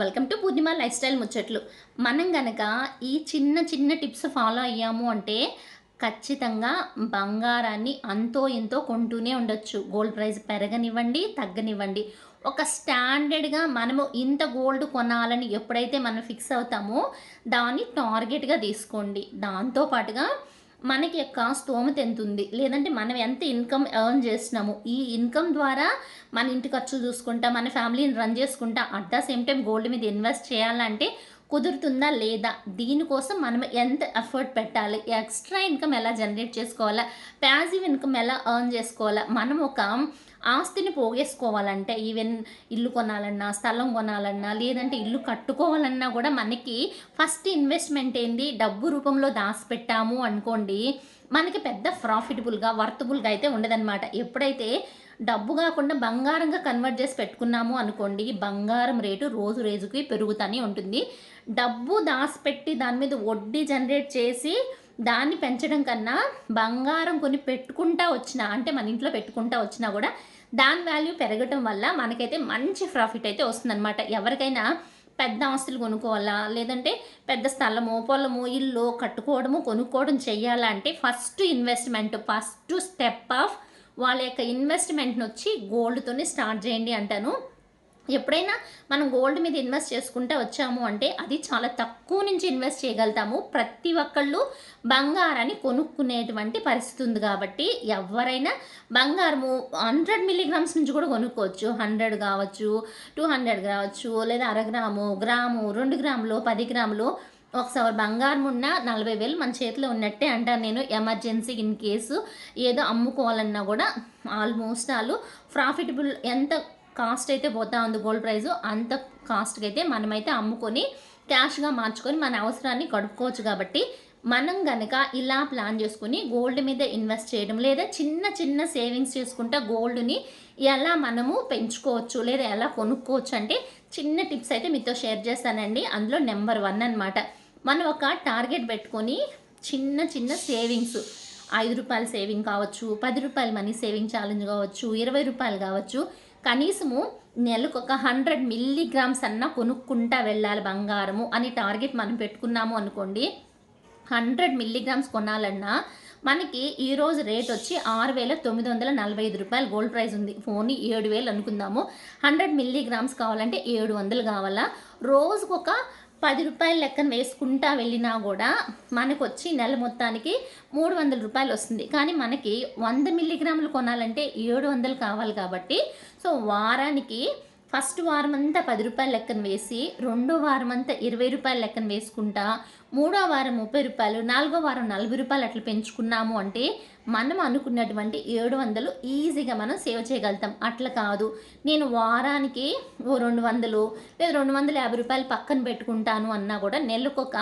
Welcome to Purnima lifestyle ముచ్చట్లు. మనం గనక ఈ చిన్న చిన్న టిప్స్ ఫాలో అయ్యాము అంటే ఖచ్చితంగా బంగారాన్ని అంతో ఎంతో కొంటూనే ఉండొచ్చు. గోల్డ్ ప్రైస్ పెరగనివ్వండి తగ్గనివ్వండి. ఒక స్టాండర్డ్గా మనము ఇంత గోల్డ్ కొనాలని ఎప్పుడైతే మనం ఫిక్స్ అవుతామో దాన్ని టార్గెట్గా తీసుకోండి. దాంతోపాటుగా మనకి యొక్క స్తోమత ఎంత ఉంది లేదంటే మనం ఎంత ఇన్కమ్ ఎర్న్ చేస్తున్నాము? ఈ ఇన్కమ్ ద్వారా మన ఇంటి ఖర్చులు చూసుకుంటా మన ఫ్యామిలీని రన్ చేసుకుంటా at the same time gold మీద ఇన్వెస్ట్ చేయాలంటే కుదురుతుందా లేదా? దీనికోసం మనం ఎంత ఎఫర్ట్ పెట్టాలి? ఎక్స్ట్రా ఇన్కమ్ ఎలా జనరేట్ చేసుకోవాలా? ప్యాసివ్ ఇన్కమ్ ఎలా ఎర్న్ చేసుకోవాలా? మనం ఒక ఆస్తిని పోగేసుకోవాలంటే ఈవెన్ ఇల్లు కొనాలన్నా స్థలం కొనాలన్నా లేదంటే ఇల్లు కట్టుకోవాలన్నా కూడా మనకి ఫస్ట్ ఇన్వెస్ట్మెంట్ ఏంది? డబ్బు రూపంలో దాచిపెట్టాము అనుకోండి మనకి పెద్ద ప్రాఫిటబుల్గా వర్తబుల్గా అయితే ఉండదన్నమాట. ఎప్పుడైతే డబ్బు కాకుండా బంగారంగా కన్వర్ట్ చేసి పెట్టుకున్నాము అనుకోండి బంగారం రేటు రోజు రోజుకి పెరుగుతూనే ఉంటుంది. డబ్బు దాచిపెట్టి దాని మీద వడ్డీ జనరేట్ చేసి దాన్ని పెంచడం కన్నా బంగారం కొని పెట్టుకుంటా వచ్చినా అంటే మన ఇంట్లో పెట్టుకుంటా వచ్చినా కూడా దాని వాల్యూ పెరగటం వల్ల మనకైతే మంచి ప్రాఫిట్ అయితే వస్తుందన్నమాట. ఎవరికైనా పెద్ద ఆస్తులు కొనుక్కోవాలా లేదంటే పెద్ద స్థలము పొలము ఇల్లు కట్టుకోవడము కొనుక్కోవడం చేయాలంటే first investment first step of వాళ్ళ యొక్క ఇన్వెస్ట్మెంట్ని వచ్చి గోల్డ్తోనే స్టార్ట్ చేయండి అంటాను. ఎప్పుడైనా మనం గోల్డ్ మీద ఇన్వెస్ట్ చేసుకుంటూ వచ్చాము అంటే అది చాలా తక్కువ నుంచి ఇన్వెస్ట్ చేయగలుగుతాము. ప్రతి ఒక్కళ్ళు బంగారాన్ని కొనుక్కునేటువంటి పరిస్థితి ఉంది కాబట్టి ఎవరైనా బంగారము హండ్రెడ్ మిల్లీగ్రామ్స్ నుంచి కూడా కొనుక్కోవచ్చు. హండ్రెడ్ కావచ్చు టూ హండ్రెడ్ కావచ్చు లేదా అరగ్రాము గ్రాము రెండు గ్రాములు పది గ్రాములు ఒకసారి బంగారం ఉన్న నలభై వేలు మన చేతిలో ఉన్నట్టే అంటాను నేను ఎమర్జెన్సీ ఇన్ కేసు. ఏదో అమ్ముకోవాలన్నా కూడా ఆల్మోస్ట్ వాళ్ళు ప్రాఫిటబుల్ ఎంత కాస్ట్ అయితే పోతా ఉంది గోల్డ్ ప్రైస్ అంత కాస్ట్కి అయితే మనమైతే అమ్ముకొని క్యాష్గా మార్చుకొని మన అవసరాన్ని గడుపుకోవచ్చు కాబట్టి మనం గనక ఇలా ప్లాన్ చేసుకుని గోల్డ్ మీద ఇన్వెస్ట్ చేయడం లేదా చిన్న చిన్న సేవింగ్స్ చేసుకుంటా గోల్డ్ని ఎలా మనము పెంచుకోవచ్చు లేదా ఎలా కొనుక్కోవచ్చు అంటే చిన్న టిప్స్ అయితే మీతో షేర్ చేస్తానండి. అందులో నెంబర్ వన్ అనమాట మనం ఒక టార్గెట్ పెట్టుకొని చిన్న చిన్న సేవింగ్స్. ఐదు రూపాయల సేవింగ్ కావచ్చు పది రూపాయల మనీ సేవింగ్ ఛాలెంజ్ కావచ్చు ఇరవై రూపాయలు కావచ్చు. కనీసము నెలకు ఒక హండ్రెడ్ మిల్లీగ్రామ్స్ అన్నా కొనుక్కుంటా వెళ్ళాలి బంగారము అని టార్గెట్ మనం పెట్టుకున్నాము అనుకోండి. హండ్రెడ్ మిల్లీగ్రామ్స్ కొనాలన్నా మనకి ఈరోజు రేట్ వచ్చి ఆరు వేల తొమ్మిది వందల నలభై ఐదు రూపాయలు. గోల్డ్ ప్రైస్ ఉంది. ఫోన్ ఏడు వేలు అనుకుందాము. హండ్రెడ్ మిల్లీగ్రామ్స్ కావాలంటే ఏడు వందలు కావాలా? రోజుకు ఒక పది రూపాయల లెక్కన వేసుకుంటా వెళ్ళినా కూడా మనకు వచ్చి నెల మొత్తానికి మూడు వందల రూపాయలు వస్తుంది. కానీ మనకి వంద మిల్లీగ్రాములు కొనాలంటే ఏడు వందలు కావాలి కాబట్టి సో వారానికి ఫస్ట్ వారం అంతా పది రూపాయల లెక్కన వేసి రెండో వారం అంతా ఇరవై రూపాయల లెక్కన వేసుకుంటా మూడో వారం ముప్పై రూపాయలు నాలుగో వారం నలభై రూపాయలు అట్లా పెంచుకున్నాము అంటే మనం అనుకున్నటువంటి ఏడు వందలు ఈజీగా మనం సేవ్ చేయగలుగుతాం. అట్లా కాదు. నేను వారానికి ఓ రెండు వందలు లేదా రెండు వందల యాభై రూపాయలు పక్కన పెట్టుకుంటాను అన్నా కూడా నెలకొక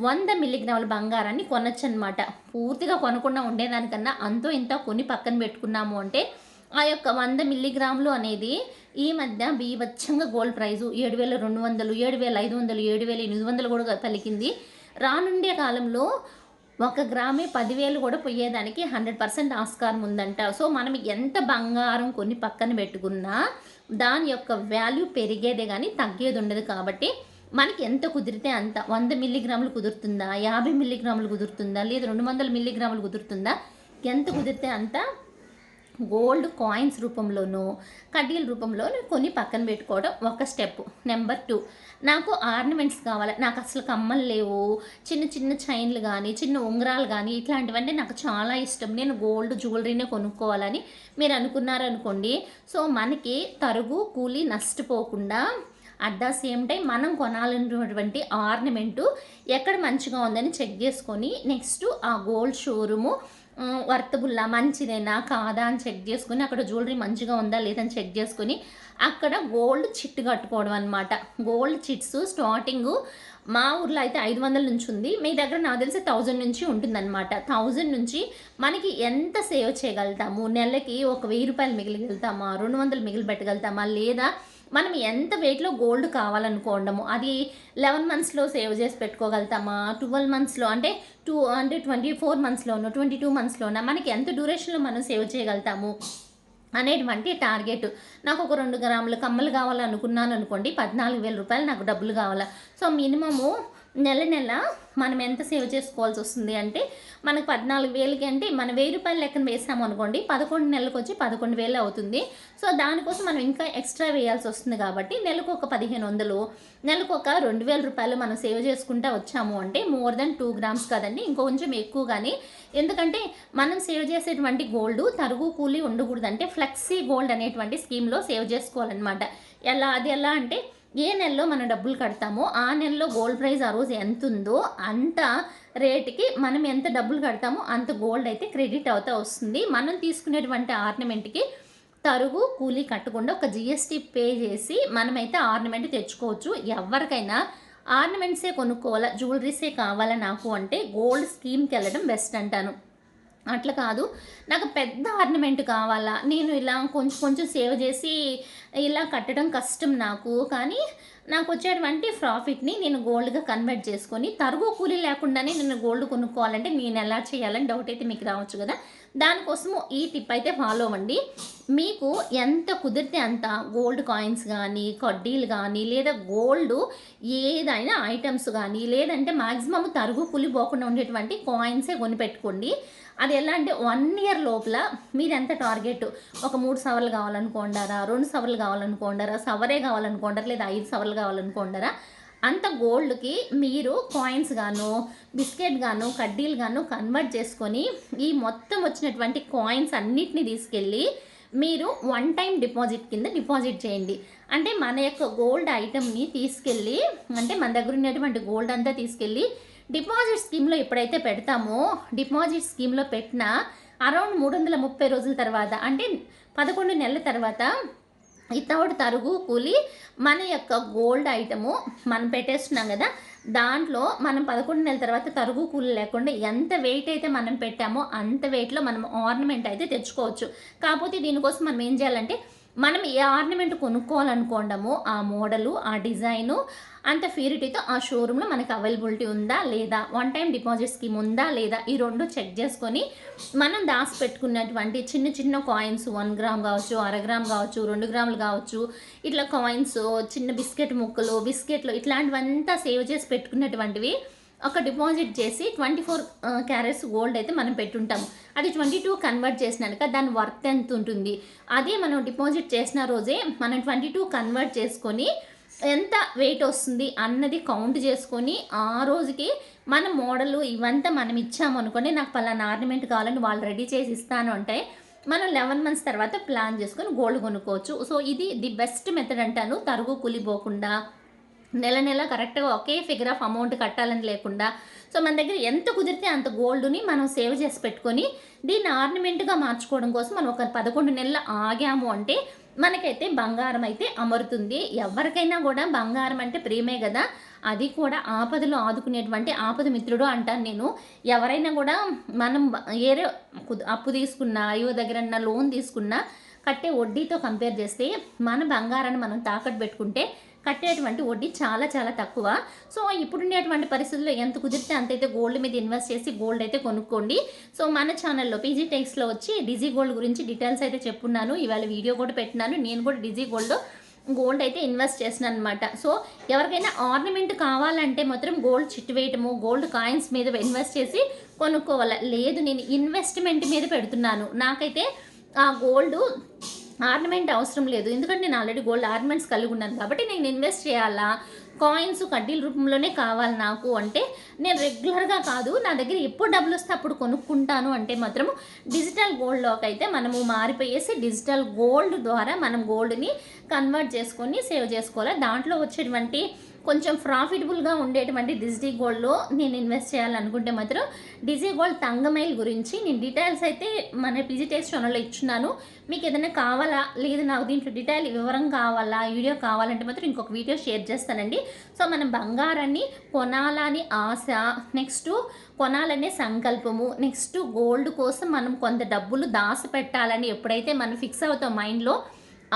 వంద మిల్లీగ్రాముల బంగారాన్ని కొనొచ్చు అనమాట పూర్తిగా కొనకుండా ఉండేదానికన్నా అంతో ఇంత కొని పక్కన పెట్టుకున్నాము అంటే ఆ యొక్క వంద మిల్లీగ్రాములు అనేది ఈ మధ్య బీభత్సంగా గోల్డ్ ప్రైజు. ఏడు వేల రెండు వందలు ఏడు వేల ఐదు వందలు ఏడు వేల ఎనిమిది వందలు కూడా పలికింది. రానుండే కాలంలో ఒక గ్రామే పదివేలు కూడా పోయేదానికి హండ్రెడ్ పర్సెంట్ ఆస్కారం ఉందంట. సో మనం ఎంత బంగారం కొన్ని పక్కన పెట్టుకున్నా దాని యొక్క వాల్యూ పెరిగేదే కానీ తగ్గేది ఉండదు కాబట్టి మనకి ఎంత కుదిరితే అంత. వంద మిల్లీగ్రాములు కుదురుతుందా? యాభై మిల్లీగ్రాములు కుదురుతుందా? లేదా రెండు వందల మిల్లీగ్రాములు కుదురుతుందా? ఎంత కుదిరితే అంత గోల్డ్ కాయిన్స్ రూపంలోనూ కడ్డీల రూపంలోనూ కొన్ని పక్కన పెట్టుకోవడం ఒక స్టెప్. నెంబర్ టూ నాకు ఆర్నమెంట్స్ కావాలి. నాకు అసలు కమ్మలు లేవు. చిన్న చిన్న చైన్లు కానీ చిన్న ఉంగరాలు కానీ ఇట్లాంటివన్నీ నాకు చాలా ఇష్టం. నేను గోల్డ్ జ్యువెలరీనే కొనుక్కోవాలని మీరు అనుకున్నారనుకోండి. సో మనకి తరుగు కూలి నష్టపోకుండా అట్ ద సేమ్ టైం మనం కొనాలన్నటువంటి ఆర్నమెంటు ఎక్కడ మంచిగా ఉందని చెక్ చేసుకొని నెక్స్ట్ ఆ గోల్డ్ షోరూము వర్తబుల్లా మంచిదేనా కాదా అని చెక్ చేసుకుని అక్కడ జ్యువెలరీ మంచిగా ఉందా లేదని చెక్ చేసుకుని అక్కడ గోల్డ్ చిట్ కట్టుకోవడం అనమాట గోల్డ్ చిట్స్ స్టార్టింగ్ మా ఊర్లో అయితే ఐదు వందల నుంచి ఉంది. మీ దగ్గర నాకు తెలిసి థౌజండ్ నుంచి ఉంటుందన్నమాట థౌజండ్ నుంచి మనకి ఎంత సేవ్ చేయగలుగుతాము? నెలకి ఒక వెయ్యి రూపాయలు మిగిలిగలుగుతామా రెండు వందలు మిగిలి పెట్టగలుగుతామా లేదా మనం ఎంత వెయిట్లో గోల్డ్ కావాలనుకోవడము అది లెవెన్ మంత్స్లో సేవ్ చేసి పెట్టుకోగలుగుతామా? ట్వెల్వ్ మంత్స్లో అంటే టూ అంటే ట్వంటీ ఫోర్ మంత్స్లోనో ట్వంటీ టూ మంత్స్లోనో మనకి ఎంత డ్యూరేషన్లో మనం సేవ్ చేయగలుగుతాము? అనేటువంటి టార్గెట్ నాకు ఒక రెండు గ్రాములు కమ్మలు కావాలనుకున్నాను అనుకోండి పద్నాలుగు వేల రూపాయలు నాకు డబ్బులు కావాలా? సో మినిమము నెల నెల మనం ఎంత సేవ్ చేసుకోవాల్సి వస్తుంది అంటే మనకు పద్నాలుగు వేలకి అంటే మనం వెయ్యి రూపాయలు లెక్కన వేసాము అనుకోండి పదకొండు నెలలకు వచ్చి పదకొండు వేలు అవుతుంది. సో దానికోసం మనం ఇంకా ఎక్స్ట్రా వేయాల్సి వస్తుంది కాబట్టి నెలకు ఒక పదిహేను వందలు నెలకు ఒక రెండు వేల రూపాయలు మనం సేవ్ చేసుకుంటా వచ్చాము అంటే మోర్ దెన్ టూ గ్రామ్స్ కదండి ఇంకొంచెం ఎక్కువ కానీ. ఎందుకంటే మనం సేవ్ చేసేటువంటి గోల్డ్ తరుగు కూలి ఉండకూడదు అంటే ఫ్లెక్సీ గోల్డ్ అనేటువంటి స్కీమ్లో సేవ్ చేసుకోవాలన్నమాట. ఎలా అది ఎలా అంటే ఏ నెలలో మనం డబ్బులు కడతామో ఆ నెలలో గోల్డ్ ప్రైస్ ఆ రోజు ఎంత ఉందో అంత రేట్కి మనం ఎంత డబ్బులు కడతామో అంత గోల్డ్ అయితే క్రెడిట్ అవుతా వస్తుంది. మనం తీసుకునేటువంటి ఆర్నమెంట్కి తరుగు కూలీ కట్టకుండా ఒక జిఎస్టీ పే చేసి మనమైతే ఆర్నమెంట్ తెచ్చుకోవచ్చు. ఎవరికైనా ఆర్నమెంట్సే కొనుక్కోవాలా జ్యువెలరీసే కావాలా నాకు అంటే గోల్డ్ స్కీమ్కి వెళ్ళడం బెస్ట్ అంటాను. అట్లా కాదు. నాకు పెద్ద ఆర్నమెంట్ కావాలా. నేను ఇలా కొంచెం కొంచెం సేవ్ చేసి ఇలా కట్టడం కష్టం నాకు. కానీ నాకు వచ్చేటువంటి ప్రాఫిట్ని నేను గోల్డ్గా కన్వర్ట్ చేసుకొని తరుగు కూలీ లేకుండానే నేను గోల్డ్ కొనుక్కోవాలంటే నేను ఎలా చేయాలని డౌట్ అయితే మీకు రావచ్చు కదా. దానికోసము ఈ టిప్ అయితే ఫాలో అవ్వండి. మీకు ఎంత కుదిరితే అంత గోల్డ్ కాయిన్స్ కానీ కడ్డీలు కానీ లేదా గోల్డ్ ఏదైనా ఐటమ్స్ కానీ లేదంటే మ్యాక్సిమం తరుగు కూలి పోకుండా ఉండేటువంటి కాయిన్సే కొనిపెట్టుకోండి. అది ఎలా అంటే వన్ ఇయర్ లోపల మీరు ఎంత టార్గెట్ ఒక మూడు సవర్లు కావాలనుకోండారా? రెండు సవర్లు కావాలనుకోండారా? సవరే కావాలనుకోండారా? లేదా ఐదు సవర్లు కావాలనుకోండారా? అంత గోల్డ్కి మీరు కాయిన్స్ గాను బిస్కెట్ గాను కడ్డీలు గాను కన్వర్ట్ చేసుకొని ఈ మొత్తం వచ్చినటువంటి కాయిన్స్ అన్నిటిని తీసుకెళ్ళి మీరు వన్ టైం డిపాజిట్ కింద డిపాజిట్ చేయండి. అంటే మన యొక్క గోల్డ్ ఐటమ్ని తీసుకెళ్ళి అంటే మన దగ్గర ఉన్నటువంటి గోల్డ్ అంతా తీసుకెళ్ళి డిపాజిట్ స్కీమ్లో ఎప్పుడైతే పెడతామో డిపాజిట్ స్కీమ్లో పెట్టిన అరౌండ్ మూడు వందల ముప్పై రోజుల తర్వాత అంటే పదకొండు నెలల తర్వాత వితౌట్ తరుగు కూలి మన యొక్క గోల్డ్ ఐటము మనం పెట్టేస్తున్నాం కదా దాంట్లో మనం పదకొండు నెలల తర్వాత తరుగు కూలి లేకుండా ఎంత వెయిట్ అయితే మనం పెట్టామో అంత వెయిట్లో మనం ఆర్నమెంట్ అయితే తెచ్చుకోవచ్చు. కాకపోతే దీనికోసం మనం ఏం చేయాలంటే మనం ఏ ఆర్నమెంట్ కొనుక్కోవాలనుకోండమో ఆ మోడలు ఆ డిజైను అంత ప్యూరిటీతో ఆ షోరూంలో మనకు అవైలబిలిటీ ఉందా లేదా? వన్ టైం డిపాజిట్ స్కీమ్ ఉందా లేదా? ఈ రెండు చెక్ చేసుకొని మనం దాసి పెట్టుకున్నటువంటి చిన్న చిన్న కాయిన్స్ వన్ గ్రామ్ కావచ్చు అర గ్రామ్ కావచ్చు రెండు గ్రాములు కావచ్చు ఇట్లా కాయిన్స్ చిన్న బిస్కెట్ ముక్కలు బిస్కెట్లు ఇట్లాంటివంతా సేవ్ చేసి పెట్టుకున్నటువంటివి ఒక డిపాజిట్ చేసి ట్వంటీ ఫోర్ క్యారెట్స్ గోల్డ్ అయితే మనం పెట్టుంటాము అది ట్వంటీ టూ కన్వర్ట్ చేసినాక దాని వర్త్ ఎంత ఉంటుంది అదే మనం డిపాజిట్ చేసిన రోజే మనం ట్వంటీ టూ కన్వర్ట్ చేసుకొని ఎంత వెయిట్ వస్తుంది అన్నది కౌంట్ చేసుకొని ఆ రోజుకి మన మోడలు ఇవంతా మనం ఇచ్చాము అనుకోండి నాకు పలానా ఆర్నమెంట్ కావాలని వాళ్ళు రెడీ చేసి ఇస్తాను అంటే మనం లెవెన్ మంత్స్ తర్వాత ప్లాన్ చేసుకొని గోల్డ్ కొనుక్కోవచ్చు. సో ఇది ది బెస్ట్ మెథడ్ అంటాను. తరుగు కూలిపోకుండా నెల నెల కరెక్ట్గా ఒకే ఫిగర్ ఆఫ్ అమౌంట్ కట్టాలని లేకుండా సో మన దగ్గర ఎంత కుదిరితే అంత గోల్డ్ని మనం సేవ్ చేసి పెట్టుకొని దీన్ని ఆర్నమెంట్గా మార్చుకోవడం కోసం మనం ఒక పదకొండు నెలలు ఆగాము అంటే మనకైతే బంగారం అయితే అమరుతుంది. ఎవరికైనా కూడా బంగారం అంటే ప్రేమే కదా. అది కూడా ఆపదలో ఆదుకునేటువంటి ఆపద మిత్రుడు అంటాను నేను. ఎవరైనా కూడా మనం ఏరే అప్పు తీసుకున్నా అయ్యో దగ్గర లోన్ తీసుకున్నా కట్టే వడ్డీతో కంపేర్ చేస్తే మన బంగారాన్ని మనం తాకట్టు పెట్టుకుంటే కట్టేటువంటి వడ్డీ చాలా చాలా తక్కువ. సో ఇప్పుడున్నటువంటి పరిస్థితుల్లో ఎంత కుదిరితే అంతైతే గోల్డ్ మీద ఇన్వెస్ట్ చేసి గోల్డ్ అయితే కొనుక్కోండి. సో మన ఛానల్లో పీజీ టెక్స్లో వచ్చి డిజీ గోల్డ్ గురించి డీటెయిల్స్ అయితే చెప్పున్నాను. ఇవాళ వీడియో కూడా పెట్టినాను. నేను కూడా డిజీ గోల్డ్ గోల్డ్ అయితే ఇన్వెస్ట్ చేసినాను అనమాట సో ఎవరికైనా ఆర్నమెంట్ కావాలంటే మాత్రం గోల్డ్ చిట్టు వేయటము గోల్డ్ కాయిన్స్ మీద ఇన్వెస్ట్ చేసి కొనుక్కోవాలి. లేదు నేను ఇన్వెస్ట్మెంట్ మీద పెడుతున్నాను. నాకైతే ఆ గోల్డ్ ఆర్నమెంట్ అవసరం లేదు. ఎందుకంటే నేను ఆల్రెడీ గోల్డ్ ఆర్నమెంట్స్ కలిగి ఉన్నాను కాబట్టి నేను ఇన్వెస్ట్ చేయాలా? కాయిన్స్ కడ్డీల రూపంలోనే కావాలి నాకు అంటే నేను రెగ్యులర్గా కాదు. నా దగ్గర ఎప్పుడు డబ్బులు వస్తే అప్పుడు కొనుక్కుంటాను అంటే మాత్రము డిజిటల్ గోల్డ్లోకి అయితే మనము మారిపోయేసి డిజిటల్ గోల్డ్ ద్వారా మనం గోల్డ్ని కన్వర్ట్ చేసుకొని సేవ్ చేసుకోవాలి? దాంట్లో వచ్చేటువంటి కొంచెం ప్రాఫిటబుల్గా ఉండేటువంటి డిజిటీ గోల్డ్లో నేను ఇన్వెస్ట్ చేయాలనుకుంటే మాత్రం డిజీ గోల్డ్ తంగమైల్ గురించి నేను డీటెయిల్స్ అయితే మన పిజిటెక్స్ ఛానల్లో ఇచ్చున్నాను. మీకు ఏదైనా కావాలా? లేదు నాకు దీంట్లో డీటెయిల్ వివరం కావాలా? వీడియో కావాలంటే మాత్రం ఇంకొక వీడియో షేర్ చేస్తానండి. సో మనం బంగారాన్ని కొనాలని ఆశ నెక్స్ట్ కొనాలనే సంకల్పము నెక్స్ట్ గోల్డ్ కోసం మనం కొంత డబ్బులు దాచిపెట్టాలని ఎప్పుడైతే మనం ఫిక్స్ అవుతాం మైండ్లో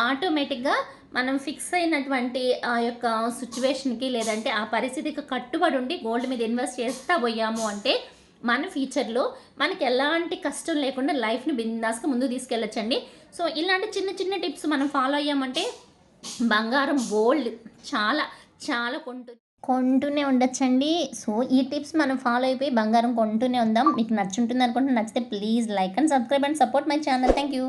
ఆటోమేటిక్గా మనం ఫిక్స్ అయినటువంటి ఆ యొక్క సిచ్యువేషన్కి లేదంటే ఆ పరిస్థితికి కట్టుబడి ఉండి గోల్డ్ మీద ఇన్వెస్ట్ చేస్తా పోయాము అంటే మన ఫ్యూచర్లో మనకి ఎలాంటి కష్టం లేకుండా లైఫ్ని బిందాస్గా ముందు తీసుకెళ్ళొచ్చండి. సో ఇలాంటి చిన్న చిన్న టిప్స్ మనం ఫాలో అయ్యామంటే బంగారం గోల్డ్ చాలా చాలా కొంటు కొంటూనే ఉండొచ్చండి. సో ఈ టిప్స్ మనం ఫాలో అయిపోయి బంగారం కొంటూనే ఉందాం. మీకు నచ్చుంటుంది అనుకుంటే నచ్చితే please like and subscribe and support my channel thank you